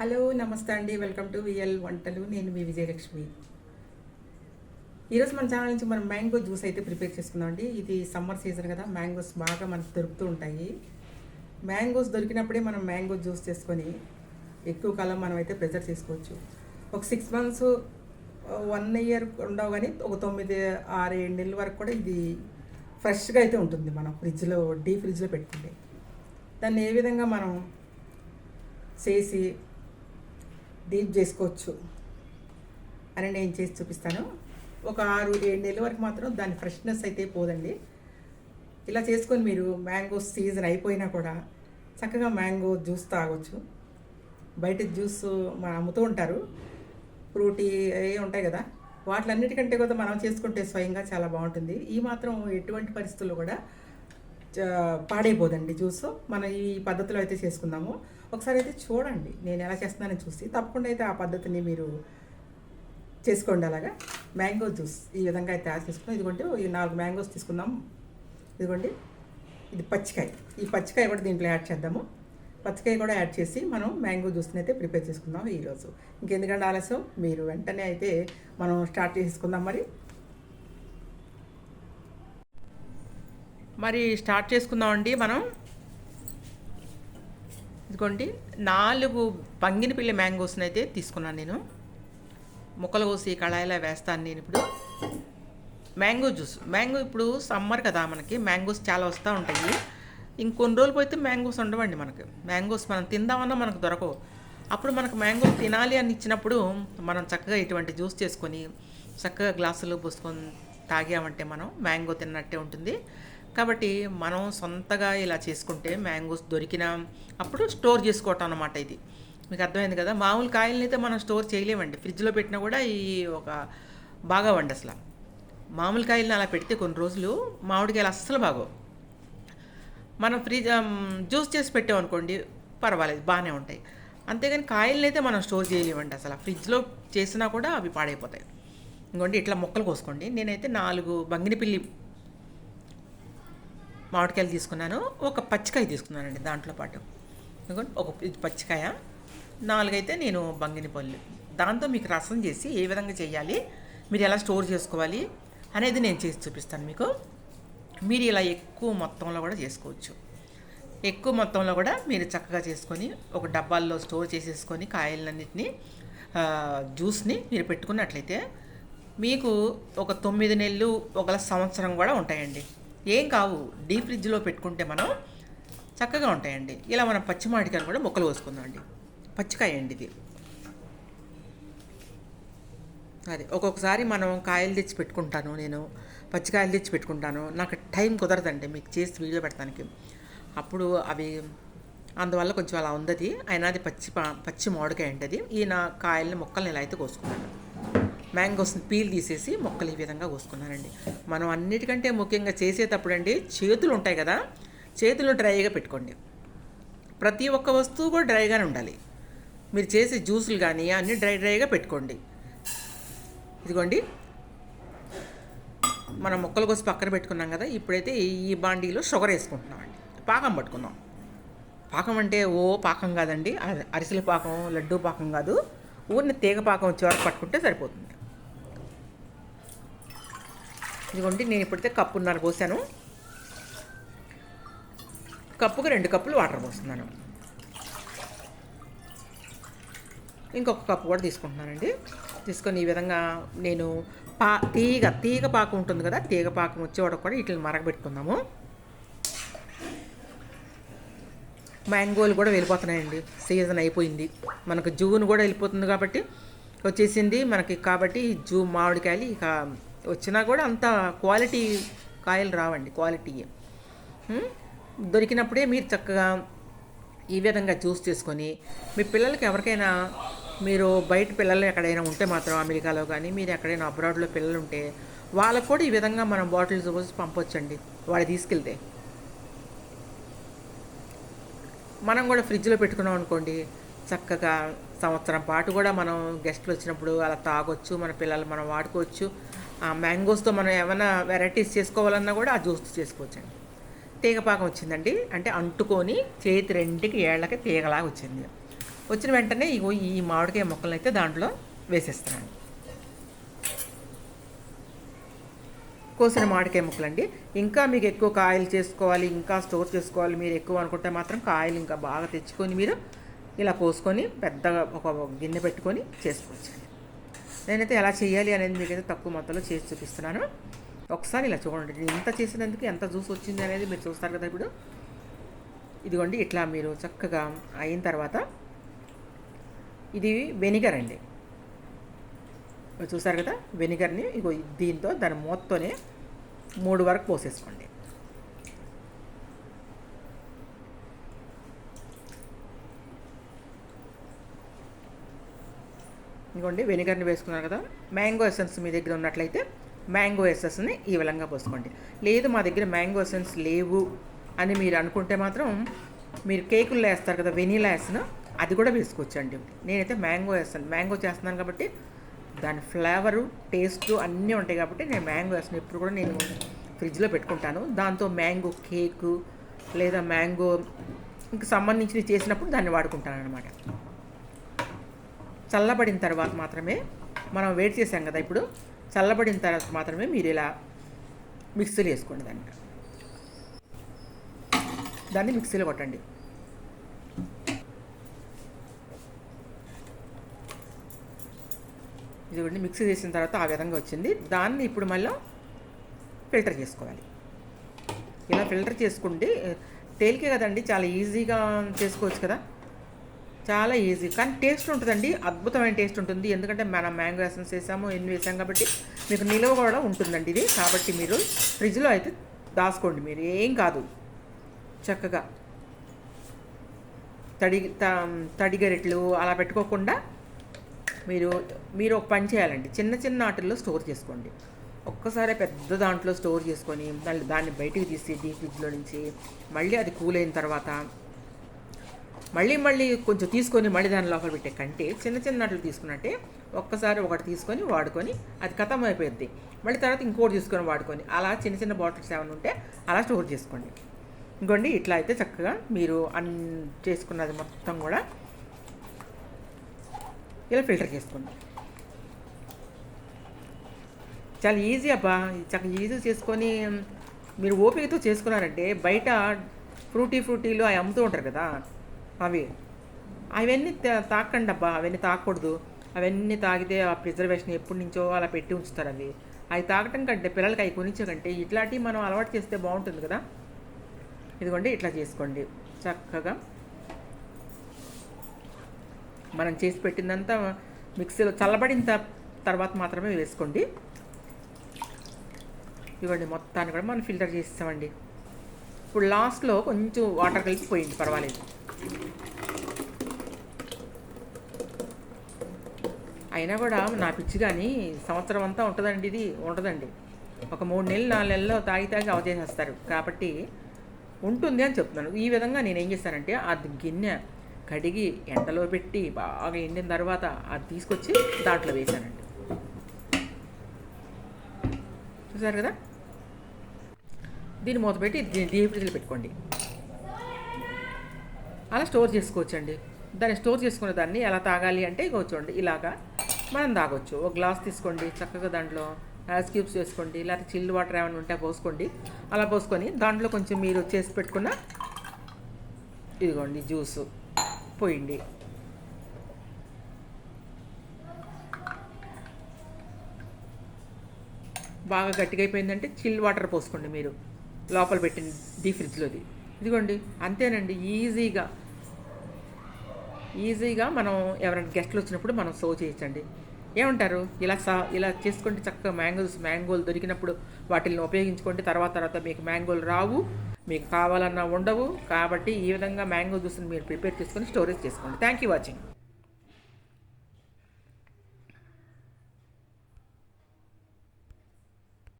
Hello నమస్తే అండి. Welcome to VL వంటలు. నేను మీ విజయలక్ష్మి. ఈరోజు మన ఛానల్ నుంచి మనం మ్యాంగో జ్యూస్ అయితే ప్రిపేర్ చేసుకుందాం అండి. ఇది సమ్మర్ సీజన్ కదా మ్యాంగోస్ బాగా మనకు దొరుకుతూ ఉంటాయి. మ్యాంగోస్ దొరికినప్పుడే మనం మ్యాంగో జ్యూస్ చేసుకొని ఎక్కువ కాలం మనం అయితే ప్రిజర్వ్ చేసుకోవచ్చు. ఒక సిక్స్ మంత్స్ వన్ ఇయర్ ఉండవు కానీ ఒక తొమ్మిది ఆరు ఏడు నెలల వరకు కూడా ఇది ఫ్రెష్గా అయితే ఉంటుంది మనం ఫ్రిడ్జ్లో డీ ఫ్రిడ్జ్లో పెట్టుకుంటే. దాన్ని ఏ విధంగా మనం చేసి డీప్ చేసుకోవచ్చు అని నేను చేసి చూపిస్తాను. ఒక ఆరు ఏడు నెలల వరకు మాత్రం దాని ఫ్రెష్నెస్ అయితే పోదండి. ఇలా చేసుకొని మీరు మ్యాంగో సీజన్ అయిపోయినా కూడా చక్కగా మ్యాంగో జ్యూస్ తాగొచ్చు. బయట జ్యూస్ మన అమ్ముతూ ఉంటారు. ఫ్రూటీ అవి ఉంటాయి కదా వాటిలన్నిటికంటే కూడా మనం చేసుకుంటే స్వయంగా చాలా బాగుంటుంది. ఈ మాత్రం ఎటువంటి పరిస్థితుల్లో కూడా పాడైపోదండి జ్యూస్. మనం ఈ పద్ధతిలో అయితే చేసుకుందాము. ఒకసారి అయితే చూడండి నేను ఎలా చేస్తున్నానని చూసి తప్పకుండా అయితే ఆ పద్ధతిని మీరు చేసుకోండి అలాగా. మ్యాంగో జ్యూస్ ఈ విధంగా అయితే తయారు చేసుకున్నాం. ఇదిగోండి ఈ నాలుగు మ్యాంగోస్ తీసుకుందాం. ఇదిగోండి ఇది పచ్చికాయ. ఈ పచ్చికాయ కూడా దీంట్లో యాడ్ చేద్దాము. పచ్చికాయ కూడా యాడ్ చేసి మనం మ్యాంగో జ్యూస్ని అయితే ప్రిపేర్ చేసుకుందాం ఈరోజు. ఇంకెందుకంటే ఆలస్యం? మీరు వెంటనే అయితే మనం స్టార్ట్ చేసుకుందాం మరి. మరి స్టార్ట్ చేసుకుందామండి మనం. ఇదిగోండి నాలుగు బంగినపిల్లి మ్యాంగోస్ని అయితే తీసుకున్నాను నేను. ముక్కలు కోసి కళాయిలా వేస్తాను నేను ఇప్పుడు. మ్యాంగో జ్యూస్ మ్యాంగో ఇప్పుడు సమ్మర్ కదా మనకి మ్యాంగోస్ చాలా వస్తూ ఉంటాయి. ఇంకొన్ని రోజులు పోతే మ్యాంగోస్ ఉండవండి మనకి. మ్యాంగోస్ మనం తిందామన్నా మనకు దొరకవు. అప్పుడు మనకు మ్యాంగోస్ తినాలి అని ఇచ్చినప్పుడు మనం చక్కగా ఇటువంటి జ్యూస్ చేసుకొని చక్కగా గ్లాసులు పోసుకొని తాగామంటే మనం మ్యాంగో తిన్నట్టే ఉంటుంది. కాబట్టి మనం సొంతగా ఇలా చేసుకుంటే మ్యాంగోస్ దొరికిన అప్పుడు స్టోర్ చేసుకోవటం అన్నమాట ఇది. మీకు అర్థమైంది కదా? మామూలు కాయలని అయితే మనం స్టోర్ చేయలేమండి. ఫ్రిడ్జ్లో పెట్టినా కూడా ఈ ఒక బాగా వండి అసలు. మామూలు కాయలను అలా పెడితే కొన్ని రోజులు మామిడికాయలు అస్సలు బాగోవు. మనం ఫ్రిడ్జ్ జ్యూస్ చేసి పెట్టామనుకోండి పర్వాలేదు బాగానే ఉంటాయి. అంతేగాని కాయలను అయితే మనం స్టోర్ చేయలేమండి అసలు. ఫ్రిడ్జ్లో చేసినా కూడా అవి పాడైపోతాయి. ఇంకోండి ఇట్లా మొక్కలు కోసుకోండి. నేనైతే నాలుగు బంగినపిల్లి మామిడికాయలు తీసుకున్నాను. ఒక పచ్చికాయ తీసుకున్నానండి దాంట్లో పాటు. ఒక ఇది పచ్చికాయ. నాలుగైతే నేను బంగినపల్లి దాంతో మీకు రసం చేసి ఏ విధంగా చేయాలి మీరు ఎలా స్టోర్ చేసుకోవాలి అనేది నేను చేసి చూపిస్తాను మీకు. మీరు ఇలా ఎక్కువ మొత్తంలో కూడా చేసుకోవచ్చు. ఎక్కువ మొత్తంలో కూడా మీరు చక్కగా చేసుకొని ఒక డబ్బాల్లో స్టోర్ చేసేసుకొని కాయలన్నింటినీ జ్యూస్ని మీరు పెట్టుకున్నట్లయితే మీకు ఒక తొమ్మిది నెలలు ఒక సంవత్సరం కూడా ఉంటాయండి. ఏం కావు. డీప్ ఫ్రిడ్జ్లో పెట్టుకుంటే మనం చక్కగా ఉంటాయండి. ఇలా మనం పచ్చి మామిడికాయలు కూడా మొక్కలు కోసుకుందాం అండి. పచ్చికాయ అండి ఇది. అది ఒక్కొక్కసారి మనం కాయలు తెచ్చి పెట్టుకుంటాను నేను. పచ్చికాయలు తెచ్చి పెట్టుకుంటాను. నాకు టైం కుదరదండి మీకు చేసి వీడియో పెడతానికి. అప్పుడు అవి అందువల్ల కొంచెం అలా ఉంది అయినా అది పచ్చి పచ్చి మామిడికాయ అండి అది ఈ నా కాయల్ని మొక్కల్ని ఇలా అయితే కోసుకున్నాను మ్యాంగోస్ని పీల్ తీసేసి మొక్కలు ఈ విధంగా కోసుకున్నానండి మనం అన్నిటికంటే ముఖ్యంగా చేసేటప్పుడు అండి చేతులు ఉంటాయి కదా చేతులు డ్రైగా పెట్టుకోండి. ప్రతి ఒక్క వస్తువు కూడా డ్రైగానే ఉండాలి. మీరు చేసే జ్యూసులు కానీ అన్నీ డ్రై డ్రైగా పెట్టుకోండి. ఇదిగోండి. మనం మొక్కలు కోసి పక్కన పెట్టుకున్నాం కదా ఇప్పుడైతే ఈ బాండీలో షుగర్ వేసుకుంటున్నామండి. పాకం పట్టుకుందాం. పాకం అంటే ఓ పాకం కాదండి అరిసెల పాకం లడ్డూ పాకం కాదు. ఊరిని తీగ పాకం వచ్చే వరకు పట్టుకుంటే సరిపోతుంది. ఇదిగోండి నేను ఇప్పుడైతే కప్పున్నర పోసాను. కప్పుకి రెండు కప్పులు వాటర్ పోస్తున్నాను. ఇంకొక కప్పు కూడా తీసుకుంటున్నానండి. తీసుకొని ఈ విధంగా నేను పా తీగ తీగ పాకం ఉంటుంది కదా తీగ పాకం వచ్చేవాడు కూడా వీటిని మరగబెట్టుకుందాము. మ్యాంగోలు కూడా వెళ్ళిపోతున్నాయండి. సీజన్ అయిపోయింది. మనకు జూన్ కూడా వెళ్ళిపోతుంది కాబట్టి వచ్చేసింది మనకి కాబట్టి జూ మామిడికాయలు ఇక వచ్చినా కూడా అంత క్వాలిటీ కాయలు రావండి క్వాలిటీ దొరికినప్పుడే మీరు చక్కగా ఈ విధంగా చూస్ చేసుకొని మీ పిల్లలకి ఎవరికైనా మీరు బయట పిల్లలు ఎక్కడైనా ఉంటే మాత్రం అమెరికాలో కానీ మీరు ఎక్కడైనా అబ్రాడ్లో పిల్లలు ఉంటే వాళ్ళకు కూడా ఈ విధంగా మనం బాటిల్స్ పోసి పంపొచ్చండి వాడు తీసుకెళ్తే. మనం కూడా ఫ్రిడ్జ్లో పెట్టుకున్నాం అనుకోండి చక్కగా సంవత్సరం పాటు కూడా మనం గెస్ట్లు వచ్చినప్పుడు అలా తాగొచ్చు మన పిల్లలు మనం వాడుకోవచ్చు. ఆ మ్యాంగోస్తో మనం ఏమైనా వెరైటీస్ చేసుకోవాలన్నా కూడా ఆ జ్యూస్ చేసుకోవచ్చండి. తీగపాకం వచ్చిందండి. అంటే అంటుకొని చేతి రెండుకి ఏళ్ళకి తీగలాగా వచ్చింది. వచ్చిన వెంటనే ఇగో ఈ మామిడికాయ ముక్కలను అయితే దాంట్లో వేసేస్తున్నాను. కోసిన మామిడికాయ ముక్కలండి. ఇంకా మీకు ఎక్కువ కాయలు చేసుకోవాలి ఇంకా స్టోర్ చేసుకోవాలి మీరు ఎక్కువ అనుకుంటే మాత్రం కాయలు ఇంకా బాగా తెచ్చుకొని మీరు ఇలా కోసుకొని పెద్దగా ఒక గిన్నె పెట్టుకొని చేసుకోవచ్చు నేనైతే ఎలా చేయాలి అనేది మీకైతే తక్కువ మొత్తంలో చేసి చూపిస్తున్నాను. ఒకసారి ఇలా చూడండి. నేను ఇంత చేసినందుకు ఎంత జ్యూస్ వచ్చింది అనేది మీరు చూస్తారు కదా ఇప్పుడు. ఇదిగోండి ఇట్లా మీరు చక్కగా అయిన తర్వాత ఇది వెనిగర్ అండి. చూసారు కదా వెనిగర్ని ఇగో దీంతో దాని మూతతోనే మూడు వరకు పోసేసుకోండి. ఇదిగోండి వెనిగర్ని వేసుకున్నారు కదా. మ్యాంగో ఎసెన్స్ మీ దగ్గర ఉన్నట్లయితే మ్యాంగో ఎసెన్స్ని ఈ విధంగా పోసుకోండి. లేదు మా దగ్గర మ్యాంగో ఎసెన్స్ లేవు అని మీరు అనుకుంటే మాత్రం మీరు కేకులు వేస్తారు కదా వెనీలా ఎసన్ అది కూడా వేసుకోవచ్చండి. నేనైతే మ్యాంగో వేస్తాను మ్యాంగో చేస్తున్నాను కాబట్టి దాని ఫ్లేవరు టేస్ట్ అన్నీ ఉంటాయి కాబట్టి నేను మ్యాంగో వేస్తాను ఇప్పుడు కూడా నేను ఫ్రిడ్జ్లో పెట్టుకుంటాను. దాంతో మ్యాంగో కేకు లేదా మ్యాంగో ఇంక సంబంధించినవి చేసినప్పుడు దాన్ని వాడుకుంటాను అనమాట చల్లబడిన తర్వాత మాత్రమే మనం వెయిట్ చేసాం కదా ఇప్పుడు చల్లబడిన తర్వాత మాత్రమే మీరు ఇలా మిక్సీలో వేసుకోండి దాన్ని. దాన్ని మిక్సీలో కొట్టండి. ఇదిగోండి మిక్సీ చేసిన తర్వాత ఆ విధంగా వచ్చింది. దాన్ని ఇప్పుడు మళ్ళీ ఫిల్టర్ చేసుకోవాలి. ఇలా ఫిల్టర్ చేసుకుంటే తేలికే కదండి చాలా ఈజీగా చేసుకోవచ్చు కదా. చాలా ఈజీ కానీ టేస్ట్ ఉంటుందండి. అద్భుతమైన టేస్ట్ ఉంటుంది. ఎందుకంటే మనం మ్యాంగో ఎసెన్స్ వేసాము ఎన్ని వేసాం కాబట్టి మీకు నిలువ కూడా ఉంటుందండి ఇది. కాబట్టి మీరు ఫ్రిడ్జ్లో అయితే దాచుకోండి మీరు. ఏం కాదు. చక్కగా తడి తడిగరెట్లు అలా పెట్టుకోకుండా మీరు మీరు ఒక పని చేయాలండి. చిన్న చిన్న ఆటల్లో స్టోర్ చేసుకోండి. ఒక్కసారి పెద్ద దాంట్లో స్టోర్ చేసుకొని మళ్ళీ దాన్ని బయటికి తీసి డీ ఫ్రిడ్జ్లో నుంచి మళ్ళీ అది కూల్ అయిన తర్వాత మళ్ళీ మళ్ళీ కొంచెం తీసుకొని మళ్ళీ దాని లోపల పెట్టే కంటే చిన్న చిన్న ఆటలు తీసుకున్నట్టే ఒక్కసారి ఒకటి తీసుకొని వాడుకొని అది ఖతం అయిపోయింది మళ్ళీ తర్వాత ఇంకోటి తీసుకొని వాడుకొని అలా చిన్న చిన్న బాటిల్స్ ఏమైనా ఉంటే అలా స్టోర్ చేసుకోండి. ఇంకోండి ఇట్లా అయితే చక్కగా మీరు అన్ చేసుకున్నది మొత్తం కూడా ఇలా ఫిల్టర్ చేసుకోండి. చాలా ఈజీ అబ్బా. చాలా ఈజీ చేసుకొని మీరు ఓపికతో చేసుకున్నారంటే బయట ఫ్రూటీ ఫ్రూటీలు అవి అమ్ముతూ ఉంటారు కదా. అవి. అవన్నీ తాకండి అబ్బా అవన్నీ తాకూడదు. అవన్నీ తాగితే ఆ ప్రిజర్వేషన్ ఎప్పటి నుంచో అలా పెట్టి ఉంచుతారు అవి. అవి తాగటం కంటే పిల్లలకి అవి కొనించకంటే ఇట్లాంటివి మనం అలవాటు చేస్తే బాగుంటుంది కదా? ఇదిగోండి ఇట్లా చేసుకోండి. చక్కగా మనం చేసి పెట్టిందంతా మిక్సీలో చల్లబడిన తర్వాత మాత్రమే వేసుకోండి. ఇవ్వండి మొత్తాన్ని కూడా మనం ఫిల్టర్ చేస్తామండి ఇప్పుడు లాస్ట్లో కొంచెం వాటర్ కలిపి పోయింది పర్వాలేదు. అయినా కూడా నా పిచ్చి కానీ సంవత్సరం అంతా ఉంటుందండి ఇది ఉండదండి. ఒక మూడు నెలలు నాలుగు నెలల్లో తాగి తాగి అవచేసేస్తారు కాబట్టి ఉంటుంది అని చెప్తున్నాను. ఈ విధంగా నేను ఏం చేస్తానంటే ఆ గిన్నె కడిగి ఎండలో పెట్టి బాగా ఎండిన తర్వాత అది తీసుకొచ్చి దాంట్లో వేసానండి చూసారు కదా? దీన్ని మూత పెట్టి డీప్ ఫ్రిడ్జ్లో పెట్టుకోండి. అలా స్టోర్ చేసుకోవచ్చండి. దాన్ని స్టోర్ చేసుకునే దాన్ని ఎలా తాగాలి అంటే కూర్చోండి ఇలాగా మనం తాగొచ్చు. ఒక గ్లాస్ తీసుకోండి చక్కగా దాంట్లో ఐస్ క్యూబ్స్ వేసుకోండి లేకపోతే చిల్డ్ వాటర్ ఏమైనా ఉంటే పోసుకోండి. అలా పోసుకొని దాంట్లో కొంచెం మీరు చేసి పెట్టుకున్న ఇదిగోండి జ్యూసు పోయింది. బాగా గట్టిగా అయిపోయిందంటే చిల్ వాటర్ పోసుకోండి మీరు. లోపల పెట్టిన డీ ఫ్రిడ్జ్లోది. ఇదిగోండి అంతేనండి ఈజీగా. ఈజీగా మనం ఎవరైనా గెస్ట్లు వచ్చినప్పుడు మనం సర్వ్ చేయొచ్చండి. ఏమంటారు? ఇలా సా ఇలా చేసుకుంటే చక్కగా మ్యాంగోస్ మ్యాంగోలు దొరికినప్పుడు వాటిని ఉపయోగించుకుంటే తర్వాత తర్వాత మీకు మ్యాంగోలు రావు మీకు కావాలన్నా ఉండవు. కాబట్టి ఈ విధంగా మ్యాంగో జ్యూస్ని మీరు ప్రిపేర్ చేసుకొని స్టోరేజ్ చేసుకోండి. Thank you watching.